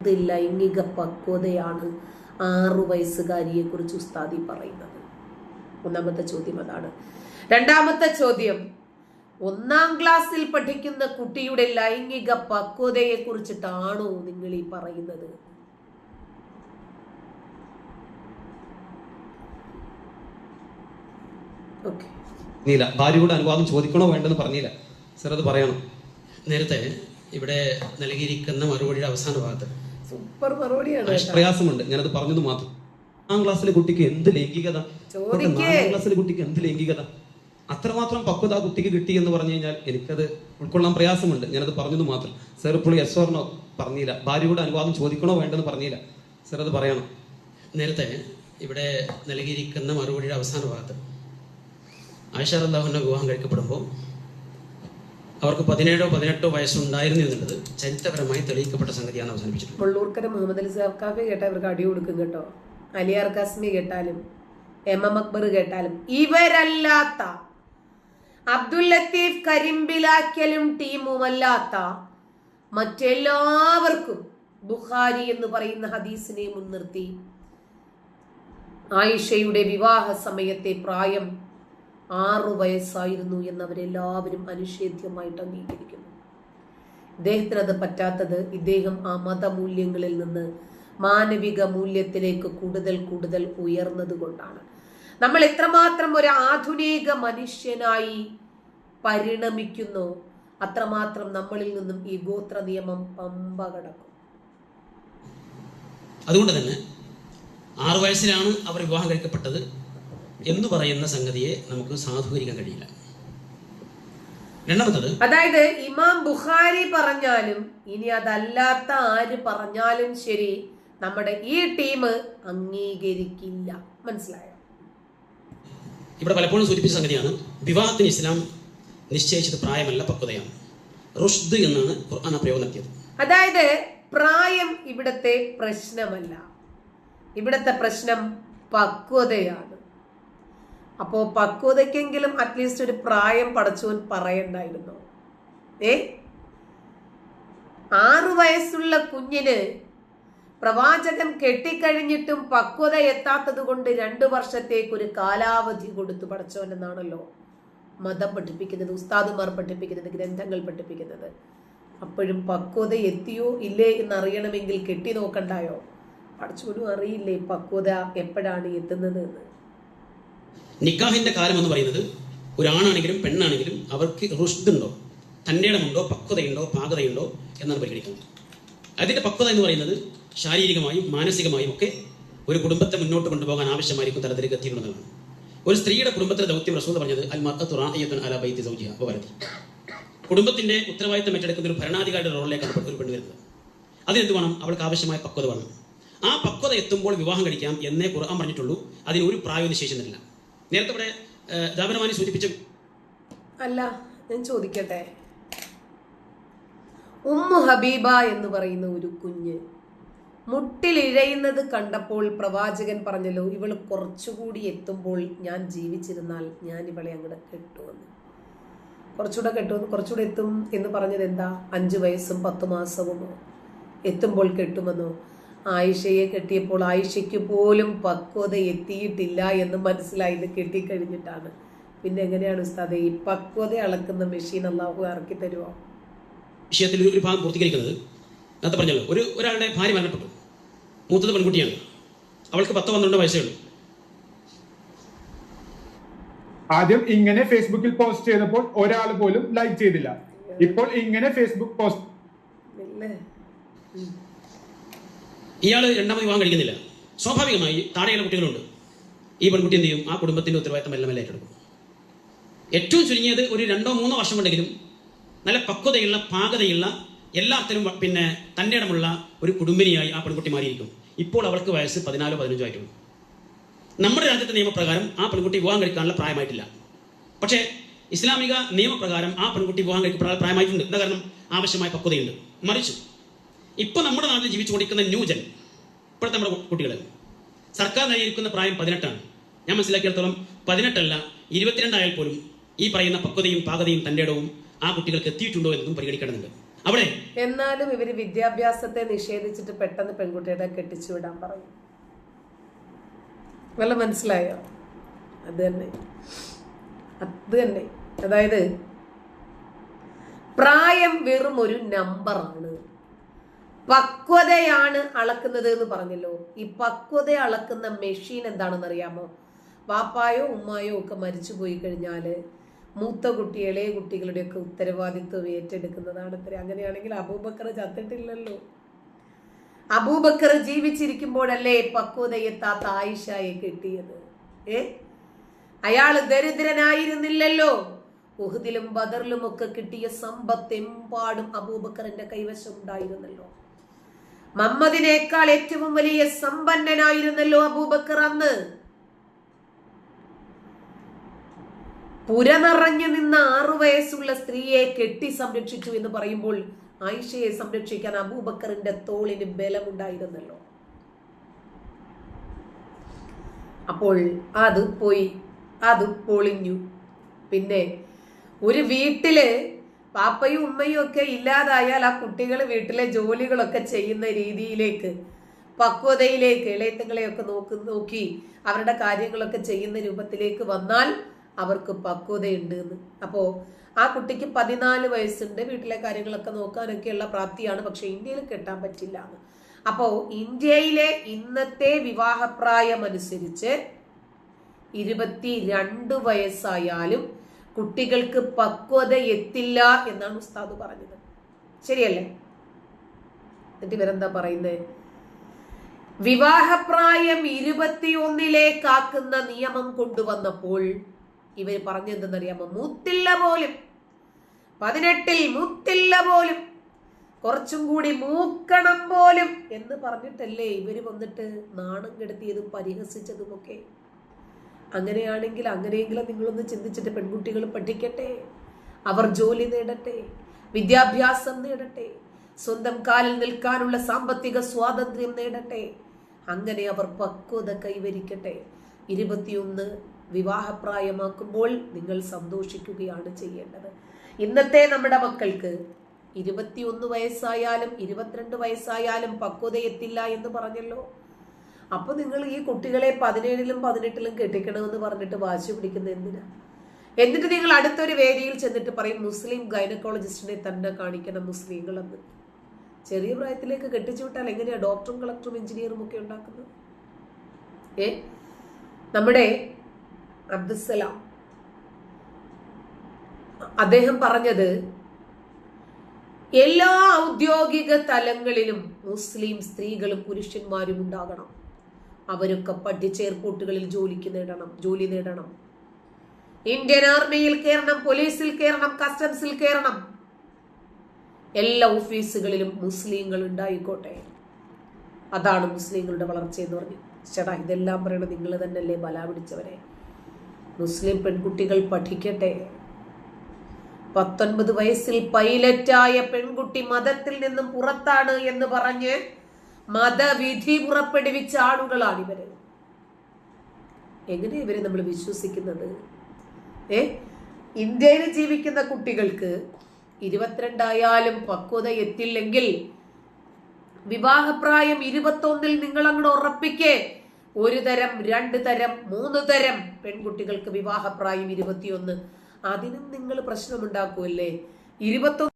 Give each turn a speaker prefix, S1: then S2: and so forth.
S1: ഇത് ലൈംഗിക പക്വതയാണ് ആറു വയസ്സുകാരിയെ കുറിച്ച് ഉസ്താദി പറയുന്നത്. ഒന്നാമത്തെ ചോദ്യം അതാണ്. രണ്ടാമത്തെ ചോദ്യം ഒന്നാം ക്ലാസ്സിൽ പഠിക്കുന്ന കുട്ടിയുടെ ലൈംഗിക പക്വതയെ കുറിച്ചിട്ടാണോ നിങ്ങൾ ഈ പറയുന്നത്?
S2: ഭാര്യയോട് അനുവാദം ചോദിക്കണോ വേണ്ടെന്ന് പറഞ്ഞില്ല. സർ അത് പറയണം.
S3: നേരത്തെ ഇവിടെ നൽകിയിരിക്കുന്ന മറുപടിയുടെ അവസാന ഭാഗത്ത്
S1: സൂപ്പർ മറുപടിയാണ്.
S2: പ്രയാസമുണ്ട്. ഞാനത് പറഞ്ഞത് മാത്രം. ഒന്നാം ക്ലാസ്സിലെ കുട്ടിക്ക് എന്ത് ലൈംഗികത. നാലാം ക്ലാസ്സിലെ കുട്ടിക്ക് എന്ത് ലൈംഗികത? അത്രമാത്രം പക്വത ആ കുട്ടിക്ക് കിട്ടി എന്ന് പറഞ്ഞു കഴിഞ്ഞാൽ എനിക്കത് ഉൾക്കൊള്ളാൻ പ്രയാസമുണ്ട്. ഞാനത് പറഞ്ഞത് മാത്രം. സർ ഇപ്പോൾ എസ് ഓർണോ പറഞ്ഞില്ല. ഭാര്യയോട് അനുവാദം ചോദിക്കണോ വേണ്ടെന്ന് പറഞ്ഞില്ല. സർ അത് പറയണം.
S3: നേരത്തെ ഇവിടെ നൽകിയിരിക്കുന്ന മറുപടിയുടെ അവസാന ഭാഗത്ത് ആയിഷാർ അള്ളാഹുവിന്റെ വിവാഹം കഴിക്കപ്പെടുമ്പോൾ അവർക്ക് പതിനേഴോ പതിനെട്ടോ വയസ്സുണ്ടായിരുന്നു എന്നുള്ളത് ചരിത്രപരമായി തെളിയിക്കപ്പെട്ട സംഗതിയാണ് അവസാനിപ്പിച്ചത്
S1: കൊള്ളൂർക്കര മുഹമ്മദ് അലി സർക്കാഫി കേട്ടാൽ ഇവർക്ക് അടി കൊടുക്കും കേട്ടോ. അലിയാർ കാസ്മി കേട്ടാലും എം എം അക്ബർ കേട്ടാലും. ഇവരല്ലാത്ത അബ്ദുൽ ലത്തീഫ് കരിമ്പിലാക്കലും ടീമുമല്ലാത്ത മറ്റെല്ലാവർക്കും ബുഖാരി എന്ന് പറയുന്ന ഹദീസിനെ മുൻനിർത്തി ആയിഷയുടെ വിവാഹ സമയത്തെ പ്രായം ആറു വയസ്സായിരുന്നു എന്നവരെല്ലാവരും അനിഷേധ്യമായിട്ട് അംഗീകരിക്കുന്നു. ഇദ്ദേഹത്തിന് അത് പറ്റാത്തത് ഇദ്ദേഹം ആ മതമൂല്യങ്ങളിൽ നിന്ന് മാനവിക മൂല്യത്തിലേക്ക് കൂടുതൽ കൂടുതൽ ഉയർന്നത് കൊണ്ടാണ് നമ്മൾ എത്രമാത്രം ഒരു ആധുനിക മനുഷ്യനായി പരിണമിക്കുന്നു അത്രമാത്രം നമ്മളിൽ നിന്നും ഈ ഗോത്ര നിയമം പമ്പ കടക്കും.
S3: അതുകൊണ്ട് തന്നെ ആറു വയസ്സിലാണ് അവർ വിവാഹം കഴിക്കപ്പെട്ടത്. എന്ന് പറയുന്ന സംഗതിയെ നമുക്ക് സാധൂകരിക്കാൻ കഴിയില്ല. രണ്ടാമത്തത്
S1: അതായത് ഇമാം ബുഖാരി പറഞ്ഞാലും ഇനി അതല്ലാത്ത ആര് പറഞ്ഞാലും ശരി നമ്മുടെ ഈ ടീം അംഗീകരിക്കില്ല. മനസ്സിലായോ?
S3: ഇവിടെ പലപ്പോഴും സൂചിപ്പിച്ച സംഗതിയാണ് വിവാഹത്തിന് ഇസ്ലാം നിശ്ചയിച്ചത് പ്രായമല്ല പക്വതയാണ്. റുഷ്ദ് എന്നാണ് ഖുർആൻ പ്രയോഗം നടത്തിയത്
S1: അതായത് പ്രായം ഇവിടത്തെ പ്രശ്നമല്ല. ഇവിടത്തെ പ്രശ്നം പക്വതയാണ്. അപ്പോ പക്വതയ്ക്കെങ്കിലും അറ്റ്ലീസ്റ്റ് ഒരു പ്രായം പടച്ചോൻ പറയണ്ടായിരുന്നു. ഏ? ആറു വയസ്സുള്ള കുഞ്ഞിന് പ്രവാചകൻ കെട്ടിക്കഴിഞ്ഞിട്ടും പക്വത എത്താത്തത് കൊണ്ട് രണ്ടു വർഷത്തേക്ക് ഒരു കാലാവധി കൊടുത്തു പടച്ചോൻ എന്നാണല്ലോ മതം പഠിപ്പിക്കുന്നത് ഉസ്താദുമാർ പഠിപ്പിക്കുന്നത് ഗ്രന്ഥങ്ങൾ പഠിപ്പിക്കുന്നത്. അപ്പോഴും പക്വത എത്തിയോ ഇല്ലേ എന്നറിയണമെങ്കിൽ കെട്ടി നോക്കണ്ടായോ? പഠിച്ചോലും അറിയില്ലേ പക്വത എപ്പോഴാണ് എത്തുന്നത് എന്ന്?
S3: നിക്കാഹിന്റെ കാലം എന്ന് പറയുന്നത് ഒരാണാണെങ്കിലും പെണ്ണാണെങ്കിലും അവർക്ക് റുഷ്ദുണ്ടോ? തന്റെ പക്വതയുണ്ടോ? പാകതയുണ്ടോ? എന്നാണ് പരിഗണിക്കുന്നത്. അതിന്റെ പക്വത എന്ന് പറയുന്നത് ശാരീരികമായും മാനസികമായും ഒക്കെ ഒരു കുടുംബത്തെ മുന്നോട്ട് കൊണ്ടുപോകാൻ ആവശ്യമായിരിക്കും തരത്തിലേക്ക് എത്തിയിട്ടുള്ളതാണ്. ഒരു സ്ത്രീയുടെ കുടുംബത്തിലെ ദൗത്യം റസൂദ് പറഞ്ഞത് അൽ മർഅത്തു റാഇയത്തുൻ അല ബൈത്തി സൗജിഹ അപവരതി കുടുംബത്തിന്റെ ഉത്തരവാദിത്തം ഏറ്റെടുക്കുന്ന ഒരു ഭരണാധികാരിയുടെ റോളിലേക്കാണ് ഒരു പെണ്ണ് വരുന്നത്. അതിനെന്ത് വേണം? അവൾക്ക് ആവശ്യമായ പക്വത വേണം. ആ പക്വത എത്തുമ്പോൾ വിവാഹം കഴിക്കാം എന്നേ ഖുർആൻ പറഞ്ഞിട്ടുള്ളൂ. അതിന് ഒരു പ്രായം നിശ്ചയിച്ചിട്ടില്ല നേരത്തെ ഇവിടെ ദാപനമാനി സൂചിപ്പിച്ച
S1: അല്ല ഞാൻ ചോദിക്കട്ടെ. ഉമ്മു ഹബീബ എന്ന് പറയുന്ന ഒരു കുഞ്ഞ് മുട്ടിലിഴയുന്നത് കണ്ടപ്പോൾ പ്രവാചകൻ പറഞ്ഞല്ലോ ഇവൾ കുറച്ചുകൂടി എത്തുമ്പോൾ ഞാൻ ജീവിച്ചിരുന്നാൽ ഞാൻ ഇവളെ അങ്ങോട്ട് കെട്ടുമെന്ന് കുറച്ചുകൂടെ കെട്ടുമെന്ന് കുറച്ചുകൂടെ എത്തും എന്ന് പറഞ്ഞത് എന്താ? അഞ്ചു വയസ്സും പത്ത് മാസവും എത്തുമ്പോൾ കെട്ടുമെന്നോ? ആയിഷയെ കെട്ടിയപ്പോൾ ആയിഷയ്ക്ക് പോലും പക്വത എത്തിയിട്ടില്ല എന്ന് മനസ്സിലായത് കെട്ടിക്കഴിഞ്ഞിട്ടാണ്. പിന്നെ എങ്ങനെയാണ് ഉസ്താദെ? ഈ പക്വത അളക്കുന്ന മെഷീൻ അള്ളാഹു ഇറക്കി തരുമോ
S3: വിഷയത്തിൽ ഒരു ഭാഗം പൂർത്തീകരിക്കുന്നത് നേരത്തെ പറഞ്ഞല്ലോ ഒരു ഒരാളുടെ ഭാര്യ മരണപ്പെട്ടു. മൂത്തത് പെൺകുട്ടിയാണ്. അവൾക്ക് പത്ത് പന്ത്രണ്ട് വയസ്സേ ഉള്ളൂ.
S4: ആദ്യം ഇങ്ങനെ ഫേസ്ബുക്കിൽ പോസ്റ്റ് ചെയ്തപ്പോൾ ഒരാൾ പോലും ലൈക്ക് ചെയ്തില്ല. ഇപ്പോൾ ഇങ്ങനെ ഫേസ്ബുക്ക് പോസ്റ്റ്
S1: ഇല്ലേ?
S3: ഇയാൾ രണ്ടാമത് വിവാഹം കഴിക്കുന്നില്ല. സ്വാഭാവികമായി താഴെയുള്ള കുട്ടികളുണ്ട്. ഈ പെൺകുട്ടി എന്ത് ചെയ്യും? ആ കുടുംബത്തിന്റെ ഉത്തരവാദിത്തം എല്ലാം എല്ലാം ഏറ്റെടുക്കും. ഏറ്റവും ചുരുങ്ങിയത് ഒരു രണ്ടോ മൂന്നോ വർഷം ഉണ്ടെങ്കിലും നല്ല പക്വതയുള്ള പാകതയുള്ള എല്ലാത്തിനും പിന്നെ തന്റെ ഇടമുള്ള ഒരു കുടുംബിനിയായി ആ പെൺകുട്ടി മാറിയിരിക്കും. ഇപ്പോൾ അവൾക്ക് വയസ്സ് പതിനാലോ പതിനഞ്ചോ ആയിട്ടുള്ളൂ നമ്മുടെ രാജ്യത്തെ നിയമപ്രകാരം ആ പെൺകുട്ടി വിവാഹം കഴിക്കാനുള്ള പ്രായമായിട്ടില്ല. പക്ഷേ ഇസ്ലാമിക നിയമപ്രകാരം ആ പെൺകുട്ടി വിവാഹം കഴിക്കാനുള്ള പ്രായമായിട്ടുണ്ട്. എന്താ കാരണം? ആവശ്യമായ പക്വതയുണ്ട്. മറിച്ച് ഇപ്പൊ നമ്മുടെ നാട്ടിൽ ജീവിച്ചുകൊണ്ടിരിക്കുന്ന ന്യൂജൻ ഇപ്പോഴത്തെ നമ്മുടെ കുട്ടികൾ സർക്കാർ നൽകിയിരിക്കുന്ന പ്രായം പതിനെട്ടാണ്. ഞാൻ മനസ്സിലാക്കിയിടത്തോളം പതിനെട്ടല്ല ഇരുപത്തിരണ്ടായാൽ പോലും ഈ പറയുന്ന പക്വതയും പാകതയും തന്റെ ഇടവും ആ കുട്ടികൾക്ക് എത്തിയിട്ടുണ്ടോ എന്നതും പരിഗണിക്കേണ്ടതുണ്ട്. അവിടെ
S1: എന്നാലും ഇവർ വിദ്യാഭ്യാസത്തെ നിഷേധിച്ചിട്ട് പെട്ടെന്ന് പെൺകുട്ടിയുടെ കെട്ടിച്ചു വിടാൻ പറയും. വല്ല മനസ്സിലായോ? അത് തന്നെ. അത് തന്നെ. അതായത് പ്രായം വെറും ഒരു നമ്പറാണ് പക്വതയാണ് അളക്കുന്നത് എന്ന് പറഞ്ഞല്ലോ. ഈ പക്വത അളക്കുന്ന മെഷീൻ എന്താണെന്ന് അറിയാമോ വാപ്പായോ ഉമ്മായോ ഒക്കെ മരിച്ചു പോയി കഴിഞ്ഞാൽ മൂത്ത കുട്ടി ഇളയ കുട്ടികളുടെയൊക്കെ ഉത്തരവാദിത്വം ഏറ്റെടുക്കുന്നതാണ് ഇത്ര അങ്ങനെയാണെങ്കിൽ അബൂബക്കർ ചത്തിട്ടില്ലല്ലോ. അബൂബക്കർ ജീവിച്ചിരിക്കുമ്പോഴല്ലേ പക്വതയെത്താത്ത ആയിഷയെ കിട്ടിയത്? ഏ? അയാൾ ദരിദ്രനായിരുന്നില്ലല്ലോ. ഉഹുദിലും ബദറിലും ഒക്കെ കിട്ടിയ സമ്പത്ത് എമ്പാടും അബൂബക്കറിന്റെ കൈവശം ഉണ്ടായിരുന്നല്ലോ. മമ്മദിനേക്കാൾ ഏറ്റവും വലിയ സമ്പന്നനായിരുന്നല്ലോ അബൂബക്കർ അന്ന്. പുരനിറഞ്ഞു നിന്ന ആറു വയസ്സുള്ള സ്ത്രീയെ കെട്ടി സംരക്ഷിച്ചു എന്ന് പറയുമ്പോൾ ആയിഷയെ സംരക്ഷിക്കാൻ അബൂബക്കറിന്റെ തോളിന് ബലമുണ്ടായിരുന്നല്ലോ. അപ്പോൾ അത് പോയി അത് പൊളിഞ്ഞു. പിന്നെ ഒരു വീട്ടിൽ പാപ്പയും ഉമ്മയും ഒക്കെ ഇല്ലാതായാൽ ആ കുട്ടികൾ വീട്ടിലെ ജോലികളൊക്കെ ചെയ്യുന്ന രീതിയിലേക്ക് പക്വതയിലേക്ക് ഇളയത്തങ്ങളെയൊക്കെ നോക്കി നോക്കി അവരുടെ കാര്യങ്ങളൊക്കെ ചെയ്യുന്ന രൂപത്തിലേക്ക് വന്നാൽ അവർക്ക് പക്വതയുണ്ട് എന്ന്. അപ്പോൾ ആ കുട്ടിക്ക് പതിനാല് വയസ്സുണ്ട്. വീട്ടിലെ കാര്യങ്ങളൊക്കെ നോക്കാനൊക്കെയുള്ള പ്രാപ്തിയാണ്. പക്ഷെ ഇന്ത്യയിൽ കെട്ടാൻ പറ്റില്ല എന്ന്. അപ്പോൾ ഇന്ത്യയിലെ ഇന്നത്തെ വിവാഹപ്രായം അനുസരിച്ച് ഇരുപത്തി രണ്ട് വയസ്സായാലും കുട്ടികൾക്ക് പക്വത എത്തില്ല എന്നാണ് ഉസ്താദ് പറഞ്ഞത്. ശരിയല്ലേ? എന്നിട്ട് ഇവരെന്താ പറയുന്നത് വിവാഹപ്രായം ഇരുപത്തിയൊന്നിലേക്കാക്കുന്ന നിയമം കൊണ്ടുവന്നപ്പോൾ ഇവർ പറഞ്ഞെന്തെന്നറിയാമോ? മുത്തില്ല പോലും. പതിനെട്ടിൽ മുത്തില്ല പോലും. കുറച്ചും കൂടി മൂക്കണം പോലും എന്ന് പറഞ്ഞിട്ടല്ലേ ഇവർ വന്നിട്ട് നാണം കെടുത്തിയതും പരിഹസിച്ചതുമൊക്കെ. അങ്ങനെയാണെങ്കിൽ അങ്ങനെയെങ്കിലും നിങ്ങളൊന്ന് ചിന്തിച്ചിട്ട് പെൺകുട്ടികൾ പഠിക്കട്ടെ. അവർ ജോലി നേടട്ടെ. വിദ്യാഭ്യാസം നേടട്ടെ. സ്വന്തം കാലിൽ നിൽക്കാനുള്ള സാമ്പത്തിക സ്വാതന്ത്ര്യം നേടട്ടെ. അങ്ങനെ അവർ പക്വത കൈവരിക്കട്ടെ. ഇരുപത്തിയൊന്ന് വിവാഹപ്രായമാക്കുമ്പോൾ നിങ്ങൾ സന്തോഷിക്കുകയാണ് ചെയ്യേണ്ടത്. ഇന്നത്തെ നമ്മുടെ മക്കൾക്ക് ഇരുപത്തിയൊന്ന് വയസ്സായാലും ഇരുപത്തിരണ്ട് വയസ്സായാലും പക്വത എത്തില്ല എന്ന് പറഞ്ഞല്ലോ. അപ്പൊ നിങ്ങൾ ഈ കുട്ടികളെ പതിനേഴിലും പതിനെട്ടിലും കെട്ടിക്കണമെന്ന് പറഞ്ഞിട്ട് വാശി പിടിക്കുന്നത് എന്തിനാ? എന്നിട്ട് നിങ്ങൾ അടുത്തൊരു വേദിയിൽ ചെന്നിട്ട് പറയും മുസ്ലിം ഗൈനക്കോളജിസ്റ്റിനെ തന്നെ കാണിക്കണം മുസ്ലിങ്ങളെന്ന്. ചെറിയ പ്രായത്തിലേക്ക് കെട്ടിച്ചു വിട്ടാൽ എങ്ങനെയാ ഡോക്ടറും കളക്ടറും എഞ്ചിനീയറും ഒക്കെ ഉണ്ടാക്കുന്നത്? ഏ? നമ്മുടെ അബ്ദുസലാം അദ്ദേഹം പറഞ്ഞത് എല്ലാ ഔദ്യോഗിക തലങ്ങളിലും മുസ്ലിം സ്ത്രീകളും പുരുഷന്മാരും ഉണ്ടാകണം. അവരൊക്കെ പഠിച്ച എയർപോർട്ടുകളിൽ ജോലിക്ക് നേടണം ജോലി നേടണം. ഇന്ത്യൻ ആർമിയിൽ കയറണം പോലീസിൽ കയറണം കസ്റ്റംസിൽ കയറണം എല്ലാ ഓഫീസുകളിലും മുസ്ലിങ്ങൾ ഉണ്ടായിക്കോട്ടെ. അതാണ് മുസ്ലിങ്ങളുടെ വളർച്ച എന്ന് പറഞ്ഞു. ചേട്ടാ ഇതെല്ലാം പറയണത് നിങ്ങൾ തന്നെയല്ലേ ബല പിടിച്ചവരെ. മുസ്ലിം പെൺകുട്ടികൾ പഠിക്കട്ടെ. പത്തൊൻപത് വയസ്സിൽ പൈലറ്റായ പെൺകുട്ടി മതത്തിൽ നിന്നും പുറത്താണ് എന്ന് പറഞ്ഞ് മതവിധി പുറപ്പെടുവിച്ച ആളുകളാണ് ഇവർ. എങ്ങനെ ഇവരെ നമ്മൾ വിശ്വസിക്കുന്നത്? ഏ? ഇന്ത്യയിൽ ജീവിക്കുന്ന കുട്ടികൾക്ക് ഇരുപത്തിരണ്ടായാലും പക്വത എത്തില്ലെങ്കിൽ വിവാഹപ്രായം ഇരുപത്തൊന്നിൽ നിങ്ങൾ അങ്ങോട്ട് ഉറപ്പിക്കേ. ഒരു തരം രണ്ട് തരം മൂന്ന് തരം പെൺകുട്ടികൾക്ക് വിവാഹപ്രായം ഇരുപത്തിയൊന്ന്. അതിനും നിങ്ങൾ പ്രശ്നമുണ്ടാക്കുമല്ലേ ഇരുപത്തൊന്ന്